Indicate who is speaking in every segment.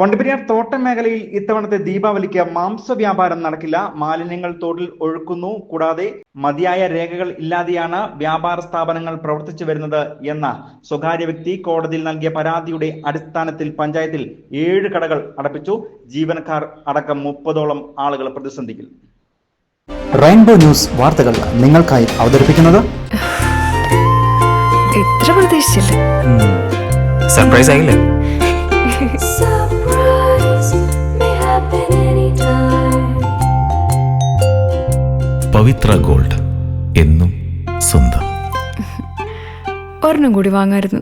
Speaker 1: വണ്ടിപ്പെരിയാർ തോട്ടം മേഖലയിൽ ഇത്തവണത്തെ ദീപാവലിക്ക് മാംസ വ്യാപാരം നടക്കില്ല. മാലിന്യങ്ങൾ തോട്ടിൽ ഒഴുക്കുന്നു. കൂടാതെ മതിയായ രേഖകൾ ഇല്ലാതെയാണ് വ്യാപാര സ്ഥാപനങ്ങൾ പ്രവർത്തിച്ചു വരുന്നത് എന്ന സ്വകാര്യ വ്യക്തി കോടതിയിൽ നൽകിയ പരാതിയുടെ അടിസ്ഥാനത്തിൽ പഞ്ചായത്തിൽ ഏഴ് കടകൾ അടപ്പിച്ചു. ജീവനക്കാർ അടക്കം മുപ്പതോളം ആളുകൾ പ്രതിസന്ധിയിൽ
Speaker 2: റെയിൻബോ ന്യൂസ് വാർത്തകൾ നിങ്ങൾക്കായി അവതരിപ്പിക്കുന്നത്?
Speaker 3: സർപ്രൈസ് ആയില്ലേ?
Speaker 4: പവിത്ര ഗോൾഡ് എന്നും സ്വന്തം.
Speaker 5: ഒരെണ്ണം കൂടി വാങ്ങായിരുന്നു.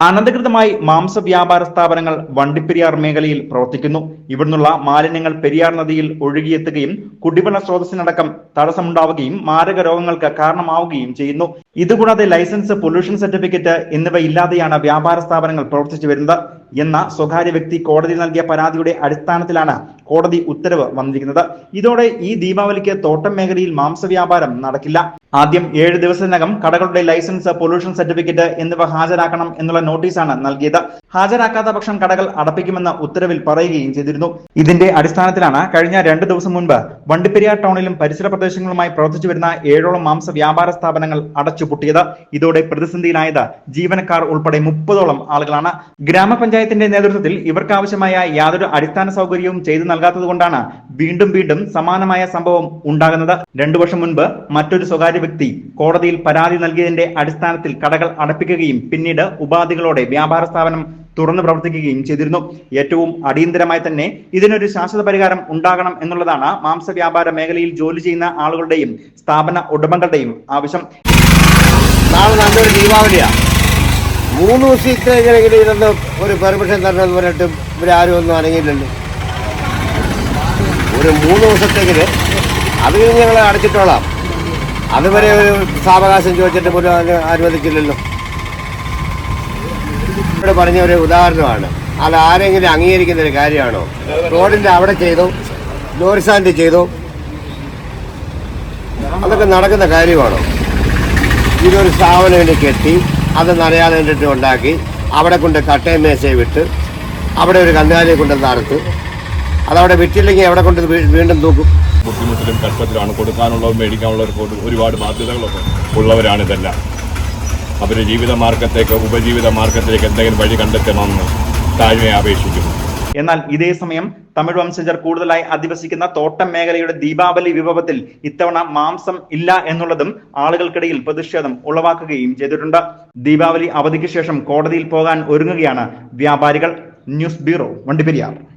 Speaker 1: അനധികൃതമായി മാംസ വ്യാപാര സ്ഥാപനങ്ങൾ വണ്ടിപ്പെരിയാർ മേഖലയിൽ പ്രവർത്തിക്കുന്നു. ഇവിടുന്നുള്ള മാലിന്യങ്ങൾ പെരിയാർ നദിയിൽ ഒഴുകിയെത്തുകയും കുടിവെള്ള സ്രോതസ്സിനടക്കം തടസ്സമുണ്ടാവുകയും മാരക രോഗങ്ങൾക്ക് കാരണമാവുകയും ചെയ്യുന്നു. ഇതുകൂടാതെ ലൈസൻസ് പൊല്യൂഷൻ സർട്ടിഫിക്കറ്റ് എന്നിവ ഇല്ലാതെയാണ് വ്യാപാര സ്ഥാപനങ്ങൾ പ്രവർത്തിച്ചു വരുന്നത്. എന്ന സ്വകാര്യ വ്യക്തി കോടതി നൽകിയ പരാതിയുടെ അടിസ്ഥാനത്തിലാണ് കോടതി ഉത്തരവ് വന്നിരിക്കുന്നത്. ഇതോടെ ഈ ദീപാവലിക്ക് തോട്ടം മേഖലയിൽ മാംസവ്യാപാരം നടക്കില്ല. ആദ്യം ഏഴ് ദിവസത്തിനകം കടകളുടെ ലൈസൻസ് പൊല്യൂഷൻ സർട്ടിഫിക്കറ്റ് എന്നിവ ഹാജരാക്കണം എന്നുള്ള നോട്ടീസാണ് നൽകിയത്. ഹാജരാക്കാത്ത പക്ഷം കടകൾ അടപ്പിക്കുമെന്ന് ഉത്തരവിൽ പറയുകയും ചെയ്തിരുന്നു. ഇതിന്റെ അടിസ്ഥാനത്തിലാണ് കഴിഞ്ഞ രണ്ട് ദിവസം മുൻപ് വണ്ടിപ്പെരിയാർ ടൗണിലും പരിസര പ്രദേശങ്ങളുമായി പ്രവർത്തിച്ചു വരുന്ന ഏഴോളം മാംസ വ്യാപാര സ്ഥാപനങ്ങൾ അടച്ചുപൂട്ടിയത്. ഇതോടെ പ്രതിസന്ധിയിലായത് ജീവനക്കാർ ഉൾപ്പെടെ മുപ്പതോളം ആളുകളാണ്. ഗ്രാമപഞ്ചായത്തിന്റെ നേതൃത്വത്തിൽ ഇവർക്കാവശ്യമായ യാതൊരു അടിസ്ഥാന സൗകര്യവും ചെയ്തു നൽകാത്തതുകൊണ്ടാണ് വീണ്ടും വീണ്ടും സമാനമായ സംഭവം ഉണ്ടാകുന്നത്. രണ്ടു വർഷം മുൻപ് മറ്റൊരു സ്വകാര്യ വ്യക്തി കോടതിയിൽ പരാതി നൽകിയതിന്റെ അടിസ്ഥാനത്തിൽ കടകൾ അടപ്പിക്കുകയും പിന്നീട് ഉപാധികളോടെ വ്യാപാര സ്ഥാപനം തുറന്നു പ്രവർത്തിക്കുകയും ചെയ്തിരുന്നു. ഏറ്റവും അടിയന്തരമായി തന്നെ ഇതിനൊരു ശാശ്വത പരിഹാരം ഉണ്ടാകണം എന്നുള്ളതാണ് മാംസ വ്യാപാര മേഖലയിൽ ജോലി ചെയ്യുന്ന ആളുകളുടെയും സ്ഥാപന ഉടമകളുടെയും ആവശ്യം.
Speaker 6: നാളെ നല്ലൊരു ദീപാവലിയാ. മൂന്ന് ദിവസത്തേക്കെങ്കിലും ഇതൊന്ന് ഒരു പെർമിഷൻ തരണമെന്ന് പറഞ്ഞിട്ടും ഇവരാരും ഒന്നും അനങ്ങിയില്ലല്ലോ ഒരു മൂന്ന് ദിവസത്തേക്കിന് അത് ഞങ്ങൾ അടച്ചിട്ടോളാം. അതുവരെ ഒരു സാവകാശം ചോദിച്ചിട്ട് പോലും അതിന് അനുവദിക്കില്ലല്ലോ. ഇവിടെ പറഞ്ഞ ഒരു ഉദാഹരണമാണ്. അത് ആരെങ്കിലും അംഗീകരിക്കുന്ന ഒരു കാര്യമാണോ? റോഡിന്റെ അവിടെ ചെയ്തു ലോറി ചെയ്തു. അതൊക്കെ നടക്കുന്ന കാര്യമാണോ? ഇതൊരു സ്ഥാപനം കെട്ടി അത് നനയാതെ ഉണ്ടാക്കി അവിടെ കൊണ്ട് കട്ടയം മേശയെ വിട്ട് അവിടെ ഒരു കന്നുകാലിയെ കൊണ്ട് നടത്ത് അതവിടെ വിറ്റില്ലെങ്കിൽ എവിടെ കൊണ്ട് വീണ്ടും തൂക്കും?
Speaker 7: ബുദ്ധിമുട്ടിലും കഷ്ടത്തിലാണ് കൊടുക്കാനുള്ളതും മേടിക്കാനുള്ളവർക്ക് ഒരു- ഒരുപാട് ബാധ്യതകളൊക്കെ ഉള്ളവരാണ് ഇതെല്ലാം. അവർ ജീവിത മാർഗത്തേക്ക് ഉപജീവിത മാർഗത്തിലേക്ക് എന്തെങ്കിലും വഴി കണ്ടെത്തണമെന്ന് താഴ്മയെ അപേക്ഷിക്കുന്നു.
Speaker 1: എന്നാൽ ഇതേ സമയം തമിഴ് വംശജർ കൂടുതലായി അധിവസിക്കുന്ന തോട്ടം മേഖലയുടെ ദീപാവലി വിഭവത്തിൽ ഇത്തവണ മാംസം ഇല്ല എന്നുള്ളതും ആളുകൾക്കിടയിൽ പ്രതിഷേധം ഉളവാക്കുകയും ചെയ്തിട്ടുണ്ട്. ദീപാവലി അവധിക്ക് ശേഷം കോടതിയിൽ പോകാൻ ഒരുങ്ങുകയാണ് വ്യാപാരികൾ. News bureau Vandiperiyar.